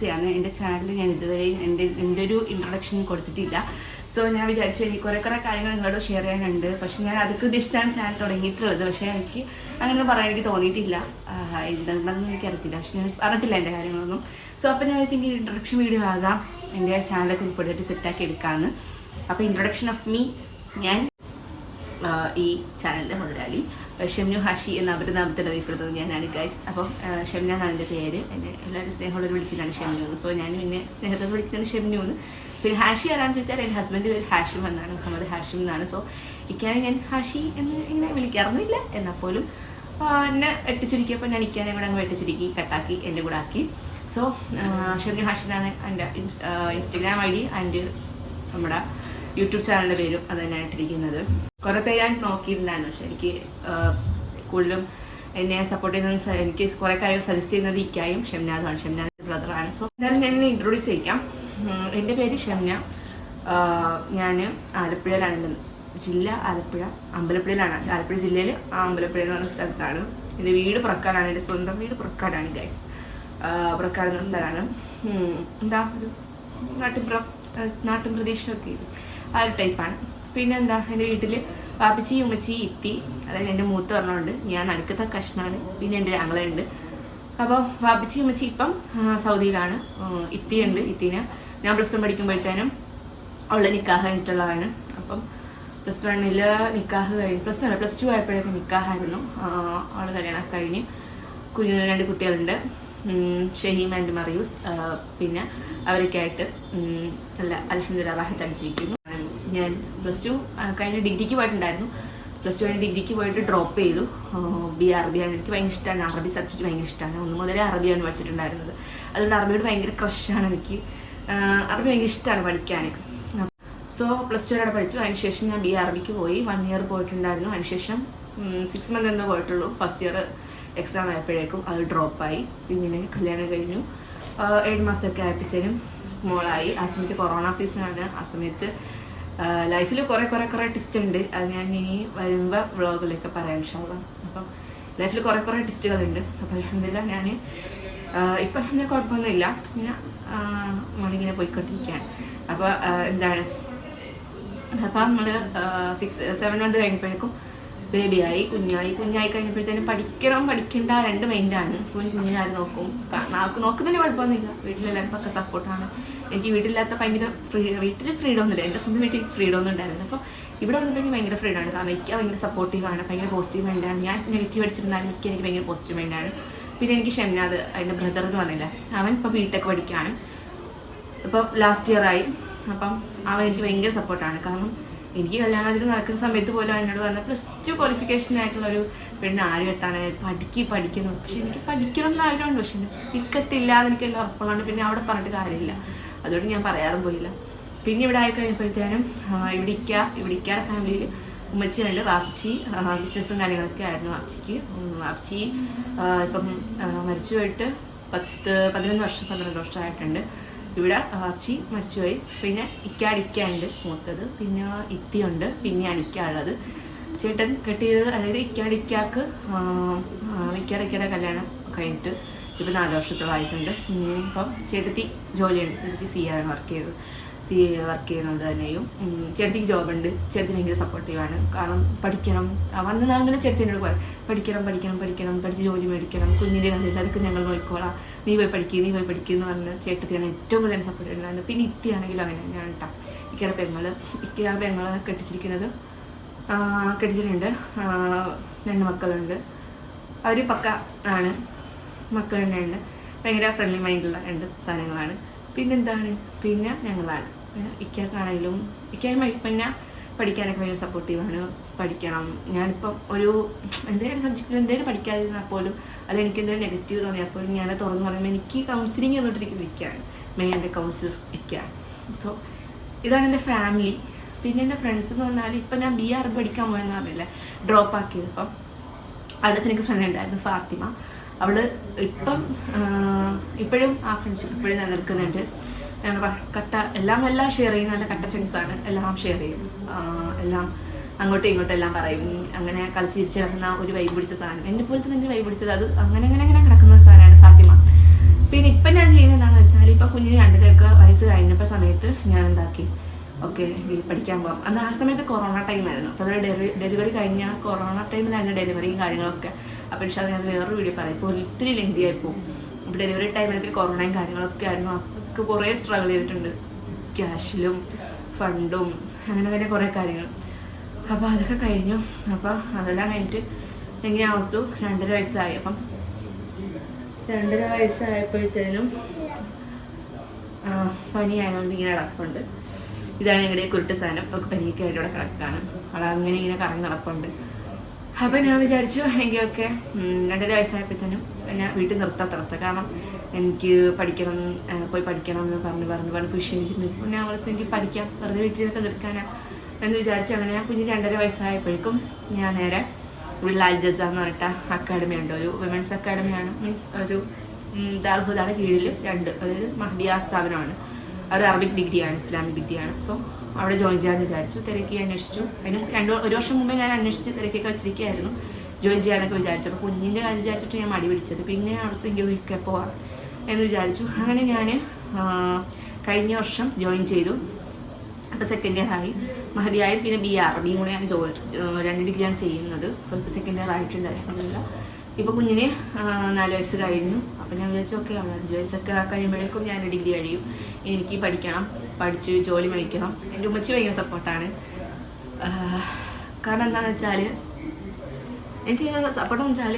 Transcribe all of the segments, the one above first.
ചെയ്യാണ് എന്റെ ചാനൽ ഞാൻ ഇതുവരെ എന്റെ എന്റെ ഒരു ഇൻട്രൊഡക്ഷൻ കൊടുത്തിട്ടില്ല. സോ ഞാൻ വിചാരിച്ചു എനിക്ക് കുറേ കുറേ കാര്യങ്ങൾ നിങ്ങളോട് ഷെയർ ചെയ്യാനുണ്ട്. പക്ഷെ ഞാൻ അതൊക്കെ ഉദ്ദേശിച്ചാണ് ചാനൽ തുടങ്ങിയിട്ടുള്ളത്. പക്ഷേ എനിക്ക് അങ്ങനെ പറയാൻ എനിക്ക് തോന്നിയിട്ടില്ല. എന്താണെന്ന് എനിക്കറിയത്തില്ല. പക്ഷെ ഞാൻ പറഞ്ഞിട്ടില്ല എന്റെ കാര്യങ്ങളൊന്നും. സോ അപ്പോൾ ഞാൻ വെച്ചെങ്കിൽ ഇൻട്രൊഡക്ഷൻ വീഡിയോ ആകാം. എന്റെ ചാനലൊക്കെ ഉൾപ്പെടുത്തിട്ട് സെറ്റാക്കി എടുക്കാമെന്ന് അപ്പോൾ ഇൻട്രൊഡക്ഷൻ ഓഫ് മീ ഞാൻ ഈ ചാനലിന്റെ മുതലാളി. ഷെമ്നു ഹാഷി എന്ന അവരുടെ നാമത്തിൽ അറിയപ്പെടുന്നത് ഞാനാണ് ഗൈസ്. അപ്പം ഷെംന എന്നാണ് എന്റെ പേര്. എന്നെ എല്ലാവരും സ്നേഹമുള്ളവർ വിളിക്കുന്നതാണ് എന്ന് സോ ഞാൻ പിന്നെ സ്നേഹത്തോട് വിളിക്കുന്നതാണ് ഷെമ്നു എന്ന്. പിന്നെ ഹാഷി ആരാന്ന് ചോദിച്ചാൽ എന്റെ ഹസ്ബൻഡ് പേര് ഹാഷിം എന്നാണ് മുഹമ്മദ് ഹാഷിം എന്നാണ്. സോ ഇക്കാനും ഞാൻ ഹാഷി എന്ന് ഇങ്ങനെ വിളിക്കാറൊന്നുമില്ല. എന്നാൽ പോലും എന്നെ വെട്ടിച്ചുരുക്കിയപ്പോൾ ഞാൻ ഇക്കാനെ കൂടെ അങ്ങ് വെട്ടിച്ചുരുക്കി കട്ടാക്കി എന്റെ കൂടെ ആക്കി. സോ ഷെമ്നു ഹാഷി എന്നാണ് എന്റെ ഇൻസ്റ്റഗ്രാം ഐ ഡി ആൻഡ് നമ്മുടെ യൂട്യൂബ് ചാനലിന്റെ പേരും അത് തന്നെയാണ് ഇട്ടിരിക്കുന്നത്. കുറേ പേര് ഞാൻ നോക്കിയിട്ടുണ്ടായിരുന്നു. പക്ഷെ എനിക്ക് കൂടുതലും എന്നെ സപ്പോർട്ട് ചെയ്യുന്ന എനിക്ക് കുറേ കാര്യങ്ങൾ സജസ്റ്റ് ചെയ്യുന്നത് ഇക്കായും ഷംനാദാണ് ഷംനാദ് ബ്രദറാണ് സോ എന്തായാലും ഞാൻ എന്നെ ഇൻട്രൊഡ്യൂസ് ചെയ്യാം എന്റെ പേര് ഷംന. ഞാൻ ആലപ്പുഴയിലാണ് ജില്ല ആലപ്പുഴ അമ്പലപ്പുഴയിലാണ്. ആലപ്പുഴ ജില്ലയിൽ അമ്പലപ്പുഴ എന്ന് പറഞ്ഞ സ്ഥലത്താണ്. എന്റെ വീട് പുറക്കാടാണ്. എന്റെ സ്വന്തം വീട് പുറക്കാടാണ് ഗൈസ് പുറക്കാട് എന്ന സ്ഥലമാണ്. എന്താ ഒരു നാട്ടിൻപുറം നാട്ടിൻ പ്രദേശമൊക്കെ ആ ഒരു ടൈപ്പാണ് പിന്നെ എന്താ എന്റെ വീട്ടിൽ പാപ്പിച്ചി ഉമ്മച്ചി ഇത്തി അതായത് എന്റെ മൂത്ത് പറഞ്ഞുകൊണ്ട് ഞാൻ അടുക്കത്തെ കഷ്ണാണ് പിന്നെ എന്റെ ഞങ്ങളുണ്ട് അപ്പോൾ പാപ്പിച്ചി ഉമ്മച്ചി ഇപ്പം സൗദിയിലാണ്. ഇത്തിയുണ്ട് ഇത്തിനെ. ഞാൻ പ്ലസ് വൺ പഠിക്കുമ്പോഴത്തേനും അവളെ നിക്കാഹ് കഴിഞ്ഞിട്ടുള്ളതാണ്. അപ്പം പ്ലസ് വണ്ണിൽ നിക്കാഹ് കഴിഞ്ഞ് പ്ലസ് വൺ പ്ലസ് ടു ആയപ്പോഴൊക്കെ നിക്കാഹായിരുന്നു. അവൾ കല്യാണം കഴിഞ്ഞ് കുഞ്ഞു രണ്ട് കുട്ടികളുണ്ട്. ഷഹീം ആൻഡ് മറിയൂസ്. പിന്നെ അവരൊക്കെ ആയിട്ട് നല്ല അലഹമ്മദ് റാഹത്ത് അടിച്ചിരിക്കുന്നു ഞാൻ പ്ലസ് ടു കഴിഞ്ഞ ഡിഗ്രിക്ക് പോയിട്ടുണ്ടായിരുന്നു. പ്ലസ് ടു കഴിഞ്ഞ് ഡിഗ്രിക്ക് പോയിട്ട് ഡ്രോപ്പ് ചെയ്തു. ബി അറബിയാണ് എനിക്ക് ഭയങ്കര ഇഷ്ടമാണ് അറബി സബ്ജക്റ്റ് ഭയങ്കര ഇഷ്ടമാണ് ഒന്ന് മുതലേ അറബിയാണ് പഠിച്ചിട്ടുണ്ടായിരുന്നത്. അതുകൊണ്ട് അറബിയോട് ഭയങ്കര ക്രഷാണ് എനിക്ക്. അറബി ഭയങ്കര ഇഷ്ടമാണ് പഠിക്കാൻ. സോ പ്ലസ് ടു വരെ പഠിച്ചു. അതിനുശേഷം ഞാൻ ബി അറബിക്ക് പോയി. വൺ ഇയർ പോയിട്ടുണ്ടായിരുന്നു. അതിനുശേഷം സിക്സ് മന്ത് എന്ന് പോയിട്ടുള്ളൂ. ഫസ്റ്റ് ഇയർ എക്സാം ആയപ്പോഴേക്കും അത് ഡ്രോപ്പായി പിന്നെ കല്യാണം കഴിഞ്ഞു. ഏഴ് മാസമൊക്കെ ആയപ്പോഴത്തേനും മോളായി. ആ സമയത്ത് കൊറോണ സീസണാണ് ആ സമയത്ത് ലൈഫിൽ കുറേ കുറേ കുറേ ടിസ്റ്റ് ഉണ്ട്. അത് ഞാൻ ഇനി വരുമ്പോൾ വ്ളോഗിലൊക്കെ പറയാം ഇൻഷാല്ലാ അപ്പം ലൈഫിൽ കുറേ കുറേ ടിസ്റ്റുകളുണ്ട് അപ്പോൾ അലഹമില്ല ഞാൻ ഇപ്പം ഞാൻ കുഴപ്പമൊന്നുമില്ല. ഞാൻ മണിങ്ങനെ പോയിക്കൊണ്ടിരിക്കുകയാണ്. അപ്പോൾ എന്താണ്? അപ്പം നമ്മൾ സിക്സ് സെവൻ മന്ത് കഴിഞ്ഞപ്പോഴേക്കും ബേബിയായി കുഞ്ഞായി. കുഞ്ഞായി കഴിഞ്ഞപ്പോഴത്തേനും പഠിക്കണം പഠിക്കേണ്ട രണ്ട് മൈൻഡാണ് കുഞ്ഞ് കുഞ്ഞിനാരും നോക്കും? ആൾക്ക് നോക്കുന്നതിന് കുഴപ്പമൊന്നുമില്ല. വീട്ടിലെല്ലാവരും പക്ക സപ്പോർട്ടാണ് എനിക്ക് വീട്ടിലില്ലാത്ത ഭയങ്കര ഫ്രീ വീട്ടിൽ ഫ്രീഡം ഒന്നുമില്ല. എന്റെ സ്വന്തം വീട്ടിൽ ഫ്രീഡം ഒന്നും ഉണ്ടായിരുന്നില്ല. സോ ഇവിടെ വന്നപ്പോൾ എനിക്ക് ഭയങ്കര ആണ്. കാരണം എനിക്ക് ഭയങ്കര സപ്പോർട്ടീവാണ് ഭയങ്കര പോസിറ്റീവ് മൈൻഡാണ് ഞാൻ നെഗറ്റീവ് അടിച്ചിരുന്നാലും എനിക്ക് എനിക്ക് ഭയങ്കര പോസിറ്റീവ് മൈൻഡാണ് പിന്നെ എനിക്ക് ഷംനാദ് അതിന്റെ ബ്രദർ എന്ന് പറഞ്ഞില്ല? അവൻ ഇപ്പോൾ ബിടെക് പഠിക്കുകയാണ്. ഇപ്പോൾ ലാസ്റ്റ് ഇയർ ആയി. അപ്പം അവൻ എനിക്ക് ഭയങ്കര സപ്പോർട്ടാണ് കാരണം എനിക്ക് കല്യാണത്തിന് നടക്കുന്ന സമയത്ത് പോലും എന്നോട് വന്ന പ്ലസ് ടു ക്വാളിഫിക്കേഷൻ ആയിട്ടുള്ള ഒരു പെണ്ണ് ആര് കെട്ടാണ് പഠിക്ക് പഠിക്കുന്നു. പക്ഷെ എനിക്ക് പഠിക്കണം എന്ന് ആഗ്രഹമുണ്ട്. പക്ഷെ പിക്കത്തില്ല എന്ന് എനിക്ക് എല്ലാം ഉറപ്പുള്ളതുകൊണ്ട് പിന്നെ അവിടെ പറഞ്ഞിട്ട് കാര്യമില്ല. അതുകൊണ്ട് ഞാൻ പറയാറും പോയില്ല. പിന്നെ ഇവിടെ ആയി കഴിഞ്ഞപ്പോഴത്തേനും ഇവിടെ ഇക്ക ഇവിടെ ഇക്കാരുടെ ഫാമിലിയിൽ ഉമ്മച്ചിയുണ്ട് വാപ്ചി ബിസിനസ്സും കാര്യങ്ങളൊക്കെ ആയിരുന്നു വാപ്ചിക്ക് വാപ്ചി ഇപ്പം മരിച്ചു പോയിട്ട് പത്ത് പതിനൊന്ന് വർഷം പന്ത്രണ്ട് വർഷമായിട്ടുണ്ട്. ഇവിടെ ആർച്ചി മരിച്ചുപോയി. പിന്നെ ഇക്കാടിക്കുണ്ട് മൂത്തത്. പിന്നെ ഇത്തിയുണ്ട്. പിന്നെയാണ് ഇക്കാളത് ചേട്ടൻ കെട്ടിയത് അതായത് ഇക്കാടിക്കാക്ക് ഇക്കാടിക്കയുടെ കല്യാണം കഴിഞ്ഞിട്ട് ഇപ്പം നാല് വർഷത്തോളമായിട്ടുണ്ട് ഇപ്പം ചേട്ടത്തി ജോലിയുണ്ട്. ചേട്ടത്തി സി ആണ് വർക്ക് ചെയ്തത് സി എ വർക്ക് ചെയ്യുന്നത് തന്നെയും. ഉം, ചേട്ടത്തിക്ക് ജോബുണ്ട് ചേട്ടത്തി ഭയങ്കര സപ്പോർട്ടീവാണ് കാരണം പഠിക്കണം. വന്ന നാളിൽ ചേട്ടത്തി എന്നോട് പറയും പഠിക്കണം പഠിക്കണം പഠിക്കണം. പഠിച്ച് ജോലി മേടിക്കണം. കുഞ്ഞിന്റെ കാര്യമില്ല അതൊക്കെ ഞങ്ങൾ നോക്കിക്കോളാം. നീ പോയി പഠിക്കുക നീ പോയി പഠിക്കുക എന്ന് പറഞ്ഞ ചേട്ടത്തിയാണ് ഏറ്റവും കൂടുതൽ സപ്പോർട്ട് ഉണ്ടായിരുന്നത് പിന്നെ ഇത്തിയാണെങ്കിലും അങ്ങനെ തന്നെയാണ് കേട്ടോ ഇക്കയുടെ പെങ്ങൾ ഇക്കയുടെ പെങ്ങൾ കെട്ടിച്ചിരിക്കുന്നത് കെട്ടിച്ചിട്ടുണ്ട്. രണ്ട് മക്കളുണ്ട്. അവർ പക്ക ആണ്. മക്കൾ തന്നെയുണ്ട്. ഭയങ്കര ഫ്രണ്ട്ലി മൈൻഡുള്ള രണ്ട് സാധനങ്ങളാണ്. പിന്നെന്താണ്? പിന്നെ ഞങ്ങളാണ്. ഇക്കാക്കാണെങ്കിലും ഇക്കായും പിന്നെ പഠിക്കാനൊക്കെ ഭയങ്കര സപ്പോർട്ടീവാണ് പഠിക്കണം. ഞാനിപ്പം ഒരു എന്തെങ്കിലും സബ്ജക്റ്റിൽ എന്തെങ്കിലും പഠിക്കാതിരുന്നാൽ പോലും അത് എനിക്ക് എന്തെങ്കിലും നെഗറ്റീവ് തോന്നിയാൽ പോലും ഞാൻ തുറന്നു പറയുമ്പോൾ എനിക്ക് കൗൺസിലിംഗ് എന്നിട്ടിരിക്കുന്ന ഇക്കാണ് മെയിൻ എന്റെ കൗൺസിലർ ഇക്കാണ് സോ ഇതാണ് എന്റെ ഫാമിലി പിന്നെ എന്റെ ഫ്രണ്ട്സ് എന്ന് പറഞ്ഞാൽ ഇപ്പം ഞാൻ ബി ആർ പഠിക്കാൻ പോയെന്ന് പറഞ്ഞില്ലേ? ഡ്രോപ്പ് ആക്കിയത് ഇപ്പം. അടുത്ത് എനിക്ക് ഫ്രണ്ട് ഉണ്ടായിരുന്നു ഫാത്തിമ. അവൾ ഇപ്പം ഇപ്പോഴും ആ ഫ്രണ്ട്ഷിപ്പ് ഇപ്പോഴും നിലനിൽക്കുന്നുണ്ട്. ഞങ്ങൾ കട്ട എല്ലാം എല്ലാം ഷെയർ ചെയ്യുന്ന കട്ട ചങ്സ് ആണ്. എല്ലാം ഷെയർ ചെയ്യും. എല്ലാം അങ്ങോട്ടും ഇങ്ങോട്ടും എല്ലാം പറയും. അങ്ങനെ കളിച്ചിരിച്ച് കിടക്കുന്ന ഒരു വൈബ് പിടിച്ച സാധനം. എന്നെ പോലെ തന്നെ വൈബ് പിടിച്ചത് അത് അങ്ങനെ അങ്ങനെ അങ്ങനെ കിടക്കുന്ന സാധനമാണ് ഫാത്തിമ. പിന്നെ ഇപ്പം ഞാൻ ചെയ്യുന്നത് എന്താണെന്ന് വെച്ചാൽ ഇപ്പം കുഞ്ഞിന് രണ്ടരയൊക്കെ വയസ്സ് കഴിഞ്ഞപ്പോൾ സമയത്ത് ഞാൻ എന്താക്കി? ഓക്കെ പഠിക്കാൻ പോകാം അന്ന് ആ സമയത്ത് കൊറോണ ടൈമായിരുന്നു അപ്പോൾ അത് ഡെലിവറി കഴിഞ്ഞ കൊറോണ ടൈമിലായിരുന്നു ഡെലിവറിയും കാര്യങ്ങളൊക്കെ. അപ്പോൾ പക്ഷേ അത് ഞാൻ വേറൊരു വീഡിയോ പറയാം. ഇപ്പോൾ ഒത്തിരി ലെങ്തി ആയി പോകും ഡെലിവറി ടൈമിലൊക്കെ കൊറോണയും കാര്യങ്ങളൊക്കെ ആയിരുന്നു. അതൊക്കെ കുറേ സ്ട്രഗിൾ ചെയ്തിട്ടുണ്ട്. ക്യാഷിലും ഫണ്ടും അങ്ങനെ അങ്ങനെ കുറേ കാര്യങ്ങൾ. അപ്പോൾ അതൊക്കെ കഴിഞ്ഞു. അപ്പോൾ അതെല്ലാം കഴിഞ്ഞിട്ട് എങ്ങനെ ഓർത്തു രണ്ടര വയസ്സായി. അപ്പം രണ്ടര വയസ്സായപ്പോഴത്തേനും പനിയായതുകൊണ്ട് ഇങ്ങനെ കിടപ്പുണ്ട് ഇതാണ് ഞങ്ങളുടെ കുരുട്ട് സാധനം. ഒക്കെ പനിയൊക്കെ ആയിട്ട് ഇവിടെ കിടക്കാണ്. അവിടെ അങ്ങനെ ഇങ്ങനെ കറങ്ങി നടപ്പുണ്ട്. അപ്പം ഞാൻ വിചാരിച്ചു എങ്കിലൊക്കെ രണ്ടര വയസ്സായപ്പോഴത്തേനും ഞാൻ വീട്ടിൽ നിർത്താത്ത അവസ്ഥ. കാരണം എനിക്ക് പഠിക്കണം പോയി പഠിക്കണം എന്ന് പറഞ്ഞ് പറഞ്ഞ് പറഞ്ഞ് വിഷയിച്ചിട്ടുണ്ട് പിന്നെ ഞാൻ വിളിച്ച് എനിക്ക് പഠിക്കാം വെറുതെ വീട്ടിൽ നിന്നൊക്കെ നിൽക്കാനാ. എന്ന് വിചാരിച്ചു. അങ്ങനെ ഞാൻ കുഞ്ഞ് രണ്ടര വയസ്സായപ്പോഴേക്കും ഞാൻ നേരെ ലാൽ ജസ എന്ന് പറഞ്ഞിട്ട അക്കാഡമി ഉണ്ട്. ഒരു വിമൻസ് അക്കാഡമിയാണ് മീൻസ് ഒരു ദാൽഹുദാണ് കീഴിൽ രണ്ട് അതായത് മഹദിയ സ്ഥാപനമാണ്. ഒരു അറബിക് ഡിഗ്രിയാണ് ഇസ്ലാമിക് ഡിഗ്രിയാണ് സോ അവിടെ ജോയിൻ ചെയ്യാമെന്ന് വിചാരിച്ചു തിരക്കി അന്വേഷിച്ചു. അതിന് രണ്ട് ഒരു വർഷം മുമ്പേ ഞാൻ അന്വേഷിച്ച് തിരക്കിയൊക്കെ വെച്ചിരിക്കുകയായിരുന്നു ജോയിൻ ചെയ്യാനൊക്കെ വിചാരിച്ചു. അപ്പോൾ കുഞ്ഞിന്റെ കാര്യം വിചാരിച്ചിട്ട് ഞാൻ മടി പിടിച്ചത്. പിന്നെ അവിടുത്തെ ഇന്ത്യയ്ക്ക് പോവാം എന്ന് വിചാരിച്ചു. അങ്ങനെ ഞാൻ കഴിഞ്ഞ വർഷം ജോയിൻ ചെയ്തു. അപ്പോൾ സെക്കൻഡ് ഇയർ ആയി. മഹതിയായി പിന്നെ ബി ആർ ബിയും കൂടെ ഞാൻ രണ്ട് ഡിഗ്രിയാണ് ചെയ്യുന്നത്. സോ ഇപ്പോൾ സെക്കൻഡ് ഇയർ ആയിട്ടുണ്ട് അലഹമില്ല ഇപ്പോൾ കുഞ്ഞിന് നാല് വയസ്സ് കഴിഞ്ഞു. അപ്പോൾ ഞാൻ വിചാരിച്ചു ഓക്കെ അഞ്ച് വയസ്സൊക്കെ കഴിയുമ്പോഴേക്കും ഞാൻ ഡിഗ്രി കഴിയും. എനിക്ക് പഠിക്കണം പഠിച്ച് ജോലി മേടിക്കണം. എന്റെ ഉമ്മച്ചി ഭയങ്കര സപ്പോർട്ടാണ്. കാരണം എന്താണെന്ന് വെച്ചാൽ എനിക്ക് സപ്പോർട്ടെന്ന് വെച്ചാൽ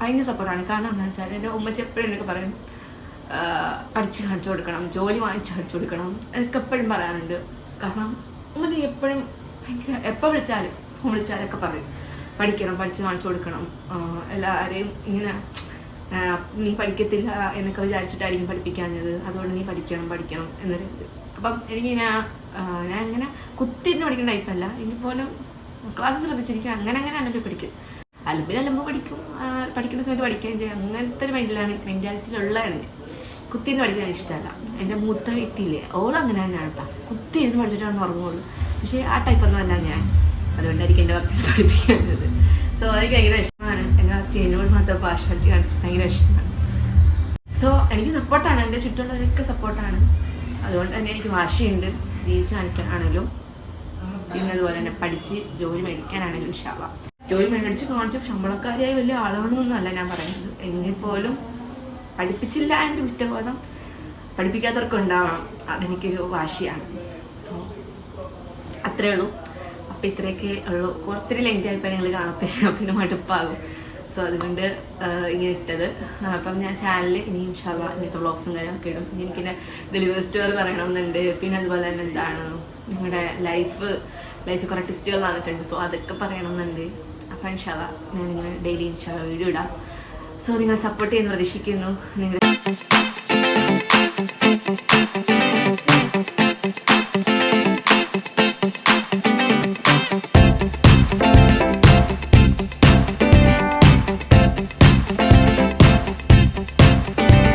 ഭയങ്കര സപ്പോർട്ടാണ്. കാരണം എന്താണെന്ന് വെച്ചാൽ എന്റെ ഉമ്മച്ചി എപ്പോഴും എന്നൊക്കെ പറയും പഠിച്ച് കാണിച്ചു കൊടുക്കണം ജോലി വാങ്ങിച്ച് കാണിച്ചു കൊടുക്കണം എനിക്ക് എപ്പോഴും പറയാറുണ്ട്. കാരണം ഉമ്മച്ചി എപ്പോഴും ഭയങ്കര എപ്പോൾ വിളിച്ചാലും വിളിച്ചാലൊക്കെ പറയും. പഠിക്കണം പഠിച്ച് കാണിച്ചു കൊടുക്കണം. എല്ലാവരെയും ഇങ്ങനെ നീ പഠിക്കത്തില്ല എന്നൊക്കെ വിചാരിച്ചിട്ടായിരിക്കും പഠിപ്പിക്കാഞ്ഞത്. അതുകൊണ്ട് നീ പഠിക്കണം പഠിക്കണം എന്നൊരു. അപ്പം എനിക്ക് ഞാൻ ഞാൻ ഇങ്ങനെ കുത്തിരുന്ന് പഠിക്കുന്ന ടൈപ്പല്ല എനിക്ക് പോലും ക്ലാസ് ശ്രദ്ധിച്ചിരിക്കും. അങ്ങനെ അങ്ങനെ അല്ലെങ്കിൽ പഠിക്കും. അലമ്പിൽ അലമ്പ് പഠിക്കും. പഠിക്കുന്ന സമയത്ത് പഠിക്കുകയും ചെയ്യും. അങ്ങനത്തെ ഒരു മൈൻഡിലാണ് മെന്റാലിറ്റിയിലുള്ളതാണ് ഞാൻ കുത്തിയിരുന്ന് പഠിക്കാൻ ഇഷ്ടമല്ല. എന്റെ മൂത്ത എത്തിയില്ലേ ഓളും അങ്ങനെ തന്നെയാണ് കേട്ടോ കുത്തിയിരുന്ന് പഠിച്ചിട്ടാണ് ഉറങ്ങുള്ളൂ. പക്ഷേ ആ ടൈപ്പൊന്നും അല്ല ഞാൻ. അതുകൊണ്ടായിരിക്കും എന്റെ ഭക്ഷണം പഠിപ്പിക്കുന്നത്. സോ എനിക്ക് ഭയങ്കര ഇഷ്ടമാണ് എന്റെ ചേനോട് മാത്രം പാർഷ്വാലിറ്റി കാണിച്ചിട്ട് ഭയങ്കര ഇഷ്ടമാണ് സോ എനിക്ക് സപ്പോർട്ടാണ് എന്റെ ചുറ്റുമുള്ളവരൊക്കെ സപ്പോർട്ടാണ് അതുകൊണ്ട് തന്നെ എനിക്ക് വാശിയുണ്ട്. ജീവിച്ച് കാണിക്കാനാണെങ്കിലും പിന്നെ അതുപോലെ തന്നെ പഠിച്ച് ജോലി മേടിക്കാനാണെങ്കിലും ഇഷ്ടമാവാ ജോലി മേടിച്ച് കാണിച്ച ശമ്പളക്കാരിയായി വലിയ ആളാണെന്നൊന്നുമല്ല ഞാൻ പറയുന്നത്. എങ്കിൽ പോലും പഠിപ്പിച്ചില്ല എന്റെ കുറ്റബോധം. പഠിപ്പിക്കാത്തവർക്ക് ഉണ്ടാവണം അതെനിക്കൊരു വാശിയാണ്. സോ അത്രയേ ഉള്ളൂ. അപ്പം ഇത്രയൊക്കെ ഉള്ളൂ. ഒത്തിരി ലെങ്ത് ആയിപ്പോൾ നിങ്ങൾ കാണത്തില്ല. പിന്നെ മടുപ്പാകും. സോ അതുകൊണ്ട് ഇങ്ങനെ ഇട്ടത്. അപ്പം ഞാൻ ചാനലിൽ ഇനി ഇൻഷാല്ല ഇങ്ങനത്തെ വ്ളോഗ്സും കാര്യങ്ങളൊക്കെ ഇടും. ഇനി എനിക്കിന്റെ ഡെലിവറി സ്റ്റോറി പറയണമെന്നുണ്ട് പിന്നെ അതുപോലെ തന്നെ എന്താണ് നിങ്ങളുടെ ലൈഫ് ലൈഫിൽ കുറേ ടെസ്റ്റുകൾ വന്നിട്ടുണ്ട് സോ അതൊക്കെ പറയണമെന്നുണ്ട് അപ്പം ഇൻഷാല്ല ഞാനിങ്ങനെ ഡെയിലി ഇൻഷാല്ല വീഡിയോ ഇടാം. സോ നിങ്ങൾ സപ്പോർട്ട് ചെയ്യുന്ന പ്രതീക്ഷിക്കുന്നു. നിങ്ങൾ